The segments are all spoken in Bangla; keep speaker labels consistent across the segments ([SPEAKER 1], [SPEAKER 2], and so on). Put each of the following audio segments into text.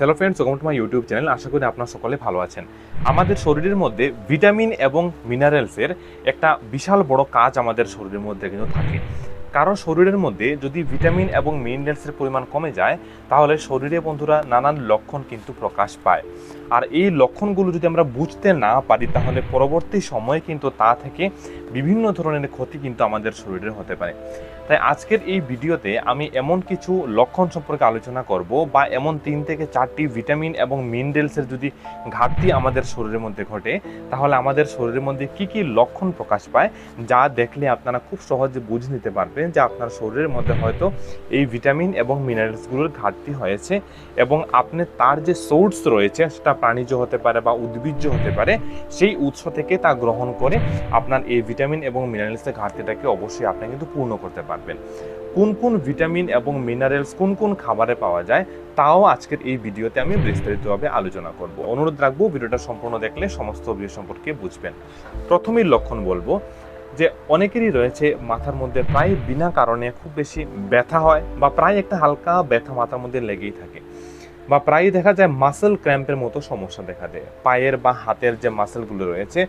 [SPEAKER 1] Hello friends welcome to my YouTube channel আশা করি আপনারা সকলে ভালো আছেন। আমাদের শরীরের মধ্যে ভিটামিন এবং মিনারেলসের একটা বিশাল বড় কাজ আমাদের শরীরের মধ্যে কিন্তু থাকে। কারও শরীরের মধ্যে যদি ভিটামিন এবং মিনারেলসের পরিমাণ কমে যায়, তাহলে শরীরে বন্ধুরা নানান লক্ষণ কিন্তু প্রকাশ পায়। আর এই লক্ষণগুলো যদি আমরা বুঝতে না পারি, তাহলে পরবর্তী সময়ে কিন্তু তা থেকে বিভিন্ন ধরনের ক্ষতি কিন্তু আমাদের শরীরের হতে পারে। তাই আজকের এই ভিডিওতে আমি এমন কিছু লক্ষণ সম্পর্কে আলোচনা করব বা এমন তিন থেকে চারটি ভিটামিন এবং মিনারেলসের যদি ঘাটতি আমাদের শরীরের মধ্যে ঘটে, তাহলে আমাদের শরীরের মধ্যে কি কি লক্ষণ প্রকাশ পায় যা দেখলে আপনারা খুব সহজে বুঝে নিতে পারবেন যে আপনার শরীরের মধ্যে হয়তো এই ভিটামিন এবং মিনারেলসগুলোর ঘাটতি হয়েছে এবং আপনি তার যে সোর্স রয়েছে সেটা প্রাণীজ হতে পারে বা উদ্ভিজ্জ হতে পারে, সেই উৎস থেকে তা গ্রহণ করে আপনার এই ভিটামিন এবং মিনারেলসের ঘাটতিটাকে অবশ্যই আপনি কিন্তু পূর্ণ করতে পারবেন কোন কোন ভিটামিন এবং মিনারেলস কোন কোন খাবারে পাওয়া যায়, তাও আজকের এই ভিডিওতে আমি বিস্তারিতভাবে আলোচনা করব। অনুরোধ রাখব ভিডিওটা সম্পূর্ণ দেখলে সমস্ত বিষয় সম্পর্কে বুঝবেন। প্রথমেই লক্ষণ বলব যে, অনেকেরই রয়েছে মাথার মধ্যে প্রায় বিনা কারণে খুব বেশি ব্যথা হয় বা প্রায় একটা হালকা ব্যথা মাথার মধ্যে লেগেই থাকে বা প্রায় দেখা যায় মাসেল ক্র্যাম্পের মতো সমস্যা দেখা দেয়। পায়ের বা হাতের যে মাসেলগুলো রয়েছে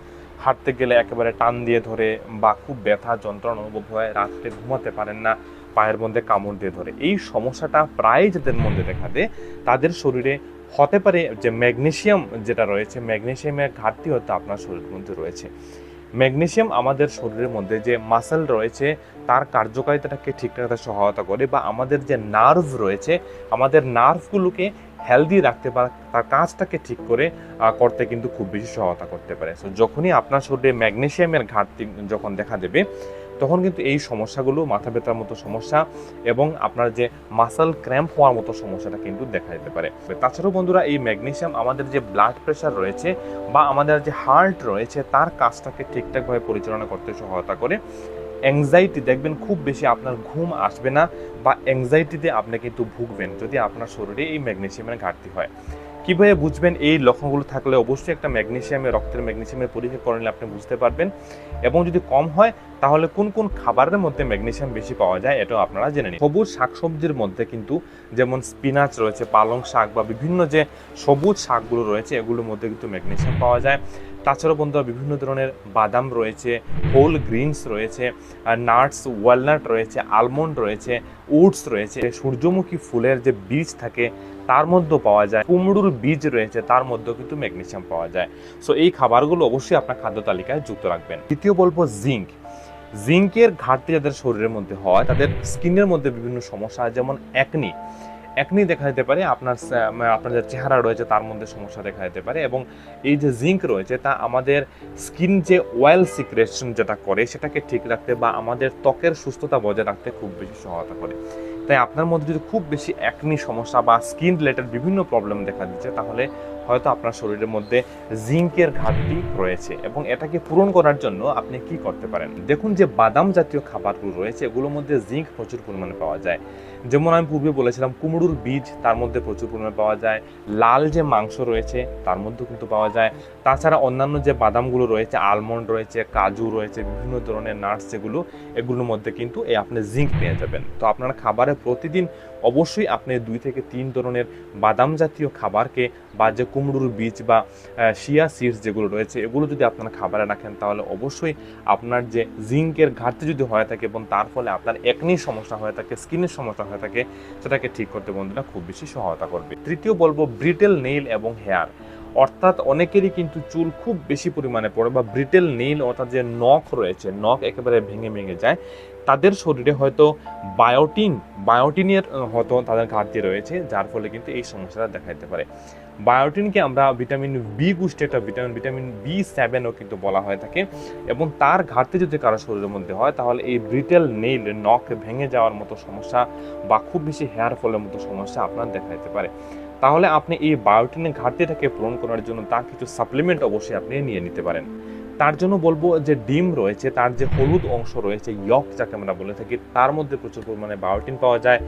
[SPEAKER 1] হাঁটতে গেলে একেবারে টান দিয়ে ধরে বা খুব ব্যথা, যন্ত্রণা অনুভব হয়, রাত্রে ঘুমাতে পারেন না, পায়ের মধ্যে কামড় দিয়ে ধরে। এই সমস্যাটা প্রায় যাদের মধ্যে দেখা দেয়, তাদের শরীরে হতে পারে যে ম্যাগনেশিয়াম যেটা রয়েছে ম্যাগনেসিয়ামের ঘাটতি হয়তো আপনার শরীরের মধ্যে রয়েছে। ম্যাগনেশিয়াম আমাদের শরীরের মধ্যে যে মাসেল রয়েছে, তার কার্যকারিতাটাকে ঠিক রাখতে সহায়তা করে বা আমাদের যে নার্ভ রয়েছে, আমাদের নার্ভগুলোকে হেলদি রাখতে পারে, তার কাজটাকে ঠিক করে করতে কিন্তু খুব বেশি সহায়তা করতে পারে। সো যখনই আপনার শরীরে ম্যাগনেশিয়ামের ঘাটতি যখন দেখা দেবে, তখন কিন্তু এই সমস্যাগুলো, মাথা ব্যথার মতো সমস্যা এবং আপনার যে মাসাল ক্র্যাম্প হওয়ার মতো সমস্যাটা কিন্তু দেখা যেতে পারে। তাছাড়াও বন্ধুরা, এই ম্যাগনেশিয়াম আমাদের যে ব্লাড প্রেশার রয়েছে বা আমাদের যে হার্ট রয়েছে, তার কাজটাকে ঠিকঠাকভাবে পরিচালনা করতে সহায়তা করে। অ্যাংজাইটি দেখবেন খুব বেশি আপনার ঘুম আসবে না বা অ্যাংজাইটিতে আপনি কিন্তু ভুগবেন যদি আপনার শরীরে এই ম্যাগনেশিয়ামের ঘাটতি হয়। কীভাবে বুঝবেন এই লক্ষণগুলো থাকলে অবশ্যই একটা ম্যাগনেশিয়ামে, রক্তের ম্যাগনেসিয়ামের পরীক্ষা করলে আপনি বুঝতে পারবেন। এবং যদি কম হয়, তাহলে কোন কোন খাবারের মধ্যে ম্যাগনেশিয়াম বেশি পাওয়া যায় এটাও আপনারা জেনে নিন। সবুজ শাকসবজির মধ্যে কিন্তু যেমন স্পিনাচ রয়েছে, পালং শাক বা বিভিন্ন যে সবুজ শাকগুলো রয়েছে, এগুলোর মধ্যে কিন্তু ম্যাগনেশিয়াম পাওয়া যায়। তাছাড়াও বন্ধুরা বিভিন্ন ধরনের বাদাম রয়েছে হোল গ্রিনস রয়েছে নাটস ওয়ালনাট রয়েছে আলমন্ড রয়েছে উডস রয়েছে। সূর্যমুখী ফুলের যে বীজ থাকে, তার মধ্যেও পাওয়া যায়। কুমড়ুর বীজ রয়েছে, তার মধ্যেও কিন্তু ম্যাগনেশিয়াম পাওয়া যায়। সো এই খাবারগুলো অবশ্যই আপনার খাদ্য তালিকায় যুক্ত রাখবেন। দ্বিতীয় বলব জিঙ্ক জিঙ্কের ঘাটতি যাদের শরীরের মধ্যে হয়, তাদের স্কিনের মধ্যে বিভিন্ন সমস্যা যেমন একনি একনি দেখা যেতে পারে, আপনার আপনার যে চেহারা রয়েছে তার মধ্যে সমস্যা দেখা যেতে পারে এবং এই যে জিঙ্ক রয়েছে তা আমাদের স্কিন যে অয়েল সিক্রেশন যেটা করে সেটাকে ঠিক রাখতে বা আমাদের ত্বকের সুস্থতা বজায় রাখতে খুব বেশি সহায়তা করে। তাই আপনার মধ্যে যদি খুব বেশি একনি সমস্যা বা স্কিন রিলেটেড বিভিন্ন প্রবলেম দেখা দিচ্ছে, তাহলে হয়তো আপনার শরীরের মধ্যে জিঙ্কের ঘাটতি রয়েছে এবং এটাকে পূরণ করার জন্য আপনি কি করতে পারেন? দেখুন যে বাদাম জাতীয় খাবারগুলো রয়েছে, এগুলোর মধ্যে জিঙ্ক প্রচুর পরিমাণে পাওয়া যায়। যেমন আমি পূর্বে বলেছিলাম, কুমড়োর বীজ তার মধ্যে প্রচুর পরিমাণে পাওয়া যায়, লাল যে মাংস রয়েছে তার মধ্যেও কিন্তু পাওয়া যায়। তাছাড়া অন্যান্য যে বাদামগুলো রয়েছে আলমন্ড রয়েছে, কাজু রয়েছে, বিভিন্ন ধরনের নাটস যেগুলো, এগুলোর মধ্যে কিন্তু এই আপনি জিঙ্ক পেয়ে যাবেন। তো আপনার খাবারে প্রতিদিন অবশ্যই আপনি দুই থেকে তিন ধরনের বাদাম জাতীয় খাবারকে বা যে কুমড়োর বীজ বা শিয়া সিডস যেগুলো রয়েছে, এগুলো যদি আপনারা খাবারে রাখেন তাহলে অবশ্যই আপনার যে জিঙ্কের ঘাটতি যদি হয়ে থাকে এবং তার ফলে আপনার একনি সমস্যা হয়ে থাকে স্কিনের সমস্যা হয়ে থাকে, সেটাকে ঠিক করতে বন্ধুরা খুব বেশি সহায়তা করবে। তৃতীয় বলব ব্রিটেল নেইল এবং হেয়ার অর্থাৎ অনেকেরই কিন্তু চুল খুব বেশি পরিমাণে পড়ে বা ব্রিটেল নেইল অর্থাৎ যে নখ রয়েছে, নখ একেবারে ভেঙে ভেঙে যায় তাদের শরীরে হয়তো বায়োটিন, বায়োটিনের হয়তো তাদের ঘাটতি রয়েছে, যার ফলে কিন্তু এই সমস্যাটা দেখা দিতে পারে। বায়োটিনকে আমরা ভিটামিন বি গোষ্ঠী একটা ভিটামিন ভিটামিন বি সেভেনও কিন্তু বলা হয়ে থাকে, এবং তার ঘাটতি যদি কারও শরীরের মধ্যে হয়, তাহলে এই ব্রিটেল নেইল নখ ভেঙে যাওয়ার মতো সমস্যা বা খুব বেশি হেয়ার ফলের মতো সমস্যা আপনার দেখা দিতে পারে। তাহলে আপনি এই বায়োটিনের ঘাটতিটাকে পূরণ করার জন্য তার কিছু সাপ্লিমেন্ট অবশ্যই আপনি নিয়ে নিতে পারেন। তার জন্য বলব যে ডিম রয়েছে, তার যে হলুদ অংশ রয়েছে, ইয়ক যাকে আমরা বলে থাকি, তার মধ্যে প্রচুর পরিমাণে বায়োটিন পাওয়া যায়।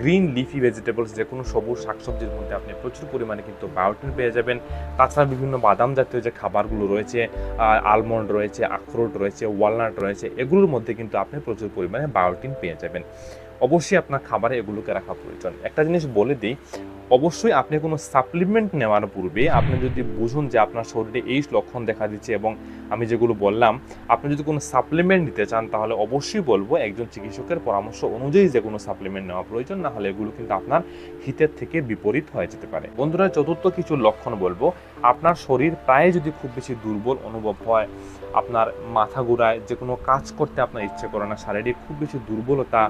[SPEAKER 1] গ্রিন লিফি ভেজিটেবলস যে কোনো সবুজ শাকসবজির মধ্যে আপনি প্রচুর পরিমাণে কিন্তু বায়োটিন পেয়ে যাবেন। তাছাড়া বিভিন্ন বাদাম জাতীয় যে খাবারগুলো রয়েছে আলমন্ড রয়েছে, আখরোট রয়েছে ওয়ালনাট রয়েছে, এগুলোর মধ্যে কিন্তু আপনি প্রচুর পরিমাণে বায়োটিন পেয়ে যাবেন। অবশ্যই আপনার খাবারে এগুলোকে রাখা প্রয়োজন। একটা জিনিস বলে দিই অবশ্যই আপনি কোনো সাপ্লিমেন্ট নেওয়ার পূর্বে আপনি যদি বুঝুন যে আপনার শরীরে এই লক্ষণ দেখা দিচ্ছে এবং আমি যেগুলো বললাম, আপনি যদি কোনো সাপ্লিমেন্ট নিতে চান, তাহলে অবশ্যই বলব একজন চিকিৎসকের পরামর্শ অনুযায়ী যে কোনো সাপ্লিমেন্ট নেওয়া প্রয়োজন, না হলে এগুলো কিন্তু আপনার হিতের থেকে বিপরীত হয়ে যেতে পারে। বন্ধুরা, চতুর্থ কিছু লক্ষণ বলব। আপনার শরীর প্রায় যদি খুব বেশি দুর্বল অনুভব হয়, আপনার মাথা ঘুরায়, যে কোনো কাজ করতে আপনার ইচ্ছে করে না, শারীরিক খুব বেশি দুর্বলতা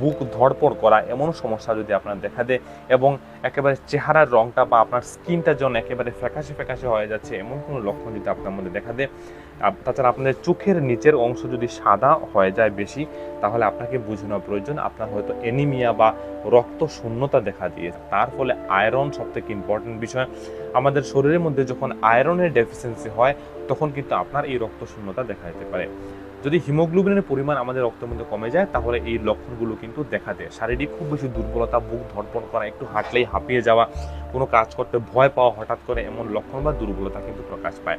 [SPEAKER 1] বুক ধড়পড় করা এমন সমস্যা যদি আপনার দেখা দেয় এবং একেবারে চেহারার রংটা বা আপনার স্কিনটা যেন একেবারে ফ্যাকাশে ফ্যাকাশে হয়ে যাচ্ছে, এমন কোনো লক্ষণ যদি আপনার মধ্যে দেখা দেয়। তাছাড়া আপনাদের চোখের নিচের অংশ যদি সাদা হয়ে যায় বেশি, তাহলে আপনাকে বুঝে নেওয়া প্রয়োজন, আপনার হয়তো এনিমিয়া বা রক্ত শূন্যতা দেখা দিয়েছে। তার ফলে আয়রন সব থেকে ইম্পর্টেন্ট বিষয়। আমাদের শরীরের মধ্যে যখন আয়রনের ডেফিসিয়েন্সি হয়, তখন কিন্তু আপনার এই রক্ত শূন্যতা দেখা যেতে পারে। যদি হিমোগ্লোবিনের পরিমাণ আমাদের রক্তের মধ্যে কমে যায়, তাহলে এই লক্ষণগুলো কিন্তু দেখা দেয়। শারীরিক খুব বেশি দুর্বলতা, বুক ধড়পড় করা, একটু হাঁটলেই হাঁপিয়ে যাওয়া, কোনো কাজ করতে ভয় পাওয়া, হঠাৎ করে এমন লক্ষণ বা দুর্বলতা কিন্তু প্রকাশ পায়।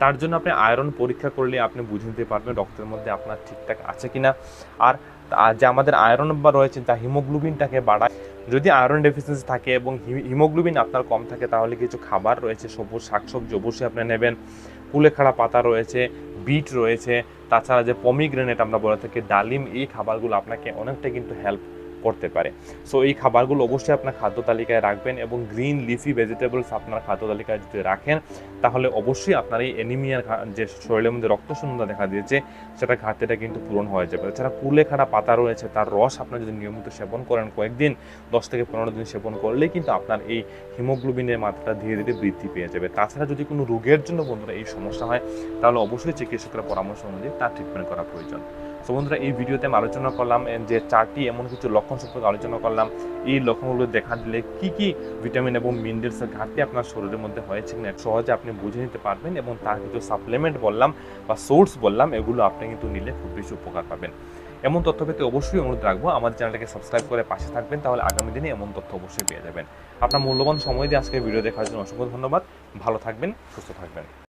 [SPEAKER 1] তার জন্য আপনি আয়রন পরীক্ষা করলে আপনি বুঝে নিতে পারবেন রক্তের মধ্যে আপনার ঠিকঠাক আছে কিনা। আর যে আমাদের আয়রন বা রয়েছে তা হিমোগ্লোবিনটাকে বাড়ায়। যদি আয়রন ডেফিসিয়েন্সি থাকে এবং হিমোগ্লোবিন আপনার কম থাকে, তাহলে কিছু খাবার রয়েছে, সবুজ শাকসবজি অবশ্যই আপনি নেবেন। কুলেখাড়া পাতা রয়েছে বিট রয়েছে। তাছাড়া যে পমিগ্রেনেট আমরা বলে থাকি, ডালিম, এই খাবারগুলো আপনাকে অনেকটা কিন্তু হেল্প করতে পারে। সো এই খাবারগুলো অবশ্যই আপনার খাদ্য তালিকায় রাখবেন এবং গ্রিন লিফি ভেজিটেবলস আপনার খাদ্য তালিকায় যদি রাখেন, তাহলে অবশ্যই আপনার এই অ্যানিমিয়ার যে শরীরের মধ্যে রক্ত রক্তশূন্যতা দেখা দিয়েছে, সেটা ঘাটতিটা কিন্তু পূরণ হয়ে যাবে। এছাড়া কুলেখাড়া পাতা রয়েছে, তার রস আপনার যদি নিয়মিত সেবন করেন কয়েকদিন, দশ থেকে পনেরো দিন সেবন করলেই কিন্তু আপনার এই হিমোগ্লোবিনের মাত্রাটা ধীরে ধীরে বৃদ্ধি পেয়ে যাবে। তাছাড়া যদি কোনো রোগের জন্য বন্ধুরা এই সমস্যা হয়, তাহলে অবশ্যই চিকিৎসকের পরামর্শ অনুযায়ী তার ট্রিটমেন্ট করা প্রয়োজন। তো বন্ধুরা, এই ভিডিওতে আমি আলোচনা করলাম যে চারটি এমন কিছু লক্ষণ সম্পর্কে আলোচনা করলাম। এই লক্ষণগুলো দেখা দিলে কি কি ভিটামিন এবং মিনারেলসের ঘাটতি আপনার শরীরের মধ্যে হয়েছে কিনা সহজে আপনি বুঝে নিতে পারবেন এবং তার কিছু সাপ্লিমেন্ট বললাম বা সোর্স বললাম, এগুলো আপনি কিন্তু নিলে খুব বেশি উপকার পাবেন। এমন তথ্য পেতে অবশ্যই অনুরোধ রাখব, আমাদের চ্যানেলটাকে সাবস্ক্রাইব করে পাশে থাকবেন, তাহলে আগামী দিনে এমন তথ্য অবশ্যই পেয়ে যাবেন। আপনার মূল্যবান সময় দিয়ে আজকে ভিডিও দেখার জন্য অসংখ্য ধন্যবাদ। ভালো থাকবেন, সুস্থ থাকবেন।